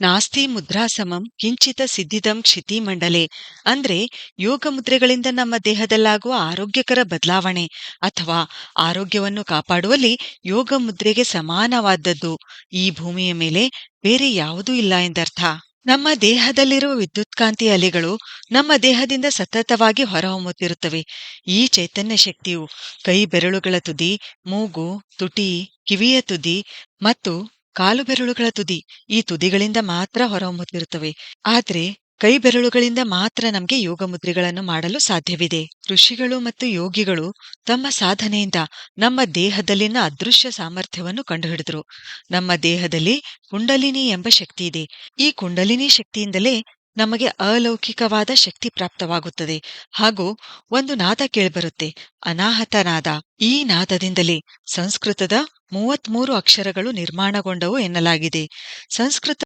ನಾಸ್ತಿ ಮುದ್ರಾಸಮಂ ಕಿಂಚಿತ ಸಿದ್ಧಿದಂ ಕ್ಷಿತಿ ಮಂಡಲೆ. ಅಂದ್ರೆ ಯೋಗ ಮುದ್ರೆಗಳಿಂದ ನಮ್ಮ ದೇಹದಲ್ಲಾಗುವ ಆರೋಗ್ಯಕರ ಬದಲಾವಣೆ ಅಥವಾ ಆರೋಗ್ಯವನ್ನು ಕಾಪಾಡುವಲ್ಲಿ ಯೋಗ ಮುದ್ರೆಗೆ ಸಮಾನವಾದದ್ದು. ಈ ಭೂಮಿಯ ಮೇಲೆ ಬೇರೆ ಯಾವುದೂ ಇಲ್ಲ ಎಂದರ್ಥ. ನಮ್ಮ ದೇಹದಲ್ಲಿರುವ ವಿದ್ಯುತ್ಕಾಂತಿ ಅಲೆಗಳು ನಮ್ಮ ದೇಹದಿಂದ ಸತತವಾಗಿ ಹೊರಹೊಮ್ಮುತ್ತಿರುತ್ತವೆ. ಈ ಚೈತನ್ಯ ಶಕ್ತಿಯು ಕೈ ಬೆರಳುಗಳ ತುದಿ, ಮೂಗು, ತುಟಿ, ಕಿವಿಯ ತುದಿ ಮತ್ತು ಕಾಲು ಬೆರಳುಗಳ ತುದಿ ಈ ತುದಿಗಳಿಂದ ಮಾತ್ರ ಹೊರಹೊಮ್ಮುತ್ತಿರುತ್ತವೆ. ಆದ್ರೆ ಕೈ ಬೆರಳುಗಳಿಂದ ಮಾತ್ರ ನಮಗೆ ಯೋಗ ಮುದ್ರೆಗಳನ್ನು ಮಾಡಲು ಸಾಧ್ಯವಿದೆ. ಋಷಿಗಳು ಮತ್ತು ಯೋಗಿಗಳು ತಮ್ಮ ಸಾಧನೆಯಿಂದ ನಮ್ಮ ದೇಹದಲ್ಲಿನ ಅದೃಶ್ಯ ಸಾಮರ್ಥ್ಯವನ್ನು ಕಂಡುಹಿಡಿದ್ರು. ನಮ್ಮ ದೇಹದಲ್ಲಿ ಕುಂಡಲಿನಿ ಎಂಬ ಶಕ್ತಿ ಇದೆ. ಈ ಕುಂಡಲಿನಿ ಶಕ್ತಿಯಿಂದಲೇ ನಮಗೆ ಅಲೌಕಿಕವಾದ ಶಕ್ತಿ ಪ್ರಾಪ್ತವಾಗುತ್ತದೆ. ಹಾಗೂ ಒಂದು ನಾದ ಕೇಳಿಬರುತ್ತೆ. ಅನಾಹತ ನಾದ ಈ ನಾದದಿಂದಲೇ ಸಂಸ್ಕೃತದ ಮೂವತ್ಮೂರು ಅಕ್ಷರಗಳು ನಿರ್ಮಾಣಗೊಂಡವು ಎನ್ನಲಾಗಿದೆ. ಸಂಸ್ಕೃತ